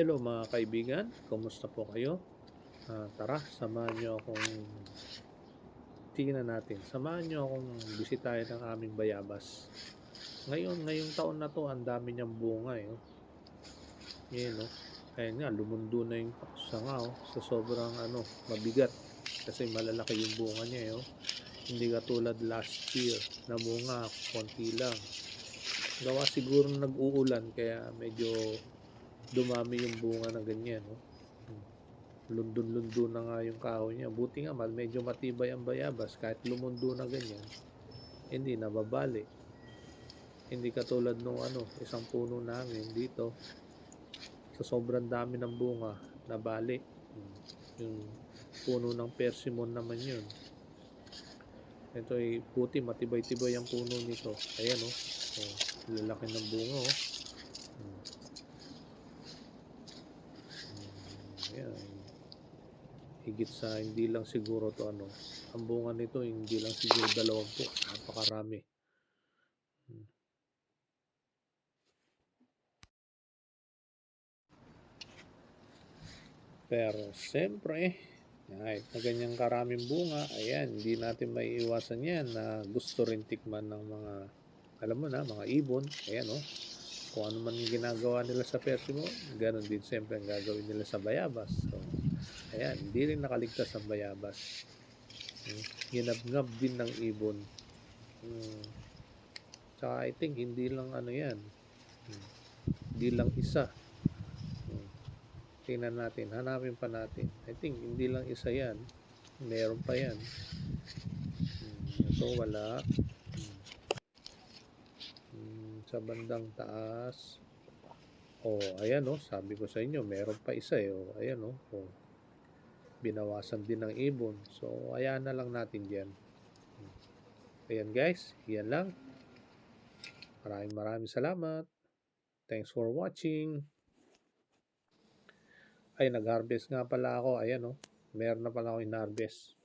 Hello mga kaibigan, kumusta po kayo? Ah, tara, samahan niyo akong tingnan natin. Samahan niyo akong bisitahin ang aming bayabas. Ngayon, ngayong taon na to, ang dami niyang bunga eh. oh. Yan oh. Ayan nga, lumundo na yung sanga oh, sa sobrang ano, mabigat. Kasi malalaki yung bunga niya eh. Oh. Hindi katulad last year na bunga, konti lang. Gawa siguro nag-uulan kaya medyo dumami yung bunga na ganyan. No? Lundun-lundun na nga yung kahoy niya. Buti nga, medyo matibay ang bayabas. Kahit lumundo na ganyan, hindi nababali. Hindi katulad nung ano, isang puno namin dito. Sa sobrang dami ng bunga, nabali. Hmm. Yung puno ng persimmon naman yun. Ito ay puti, matibay-tibay ang puno nito. Ayan oh. oh lalaki ng bunga oh. Hmm. Ayan. Higit sa hindi lang siguro to ano. Ang bunga nito hindi lang siguro dalawampu. Napakarami. Mm. Pero siyempre, kahit na ganyang karaming bunga, ayan, hindi natin may iwasan yan na gusto rin tikman ng mga, alam mo na, mga ibon. Ayan, oh kung ano man yung ginagawa nila sa persimo, ganun din siyempre ang gagawin nila sa bayabas. So, ayan, hindi rin nakaligtas ang bayabas. Hmm, Ginabngab din ng ibon. Hmm. Tsaka I think hindi lang ano yan. Hmm. Hindi lang isa. Hmm. Tingnan natin, hanapin pa natin. I think hindi lang isa yan. Meron pa yan. Hmm. Ito wala. Sa bandang taas. Oh, ayan oh, sabi ko sa inyo, meron pa isa eh. Oh, ayan oh. oh. Binawasan din ng ibon. So, ayan na lang natin diyan. Ayan guys, yan lang. Maraming maraming salamat. Thanks for watching. Ay, nag-harvest nga pala ako. Ayan oh. Meron na pala ako in-harvest.